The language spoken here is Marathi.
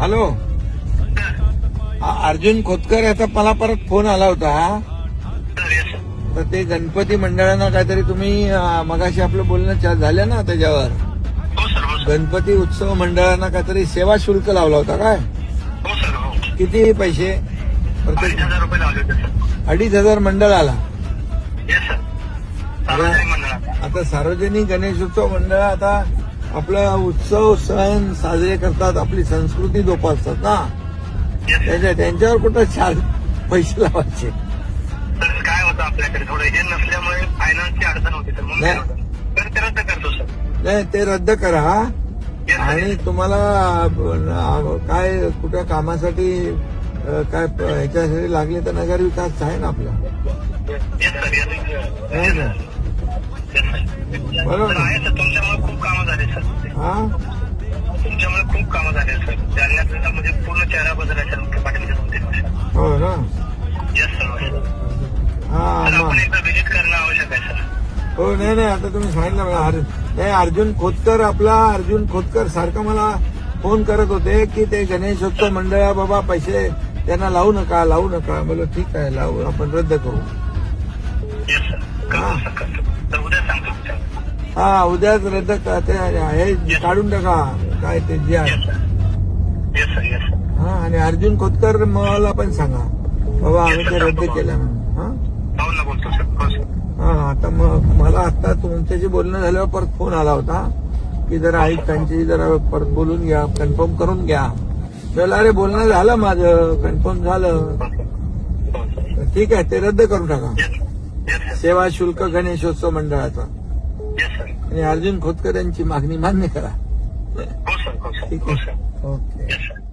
हॅलो. अर्जुन खोतकर याचा मला परत फोन आला होता तर ते गणपती मंडळांना काहीतरी तुम्ही मगाशी आपलं बोलणं झालं ना त्याच्यावर? हो हो गणपती उत्सव मंडळांना काहीतरी सेवा शुल्क लावला होता काय? हो किती पैसे? प्रत्येक अडीच हजार सार्वजनिक मंडळाचा आता सार्वजनिक गणेशोत्सव मंडळ आता आपला उत्सव सण साजरे करतात आपली संस्कृती जोपासतात ना. त्याच्या त्यांच्यावर कुठं चार पैसे लावायचे. तर काय होतं आपल्याकडे? थोडं हे नसल्यामुळे फायनान्सची अडचण होती. नाही. तर ते रद्द करतो सर. नाही ते रद्द करा. आणि तुम्हाला काय कुठल्या कामासाठी काय ह्याच्यासाठी लागले तर नगर विकास आहे ना आपला. येस सर येस आहे ना येस सर बरोबर. हो नाही नाही आता तुम्ही सांगितलं मला नाही अर्जुन खोतकर आपला अर्जुन खोतकर सारखं मला फोन करत होते की ते गणेशोत्सव मंडळा बाबा पैसे त्यांना लावू नका लावू नका. बोल ठीक आहे लावू आपण रद्द करू. हा. उद्याच रद्द ते हे काढून टाका. काय ते जे आहे. हा आणि अर्जुन खोतकर मला पण सांगा. बाबा आम्ही ते रद्द केलं म्हणून. हा आता मग आता तुमच्याशी बोलणं झाल्यावर परत फोन आला होता. की जरा आयुक्तांची जरा परत बोलून घ्या कन्फर्म करून घ्या. चला अरे बोलणं झालं माझं कन्फर्म झालं. हो हो ठीक आहे ते रद्द करून टाका. सेवा शुल्क गणेशोत्सव मंडळाचा. आणि अर्जुन खोतकर यांची मागणी मान्य करा. हो हो ठीक हो आहे सर. ओके.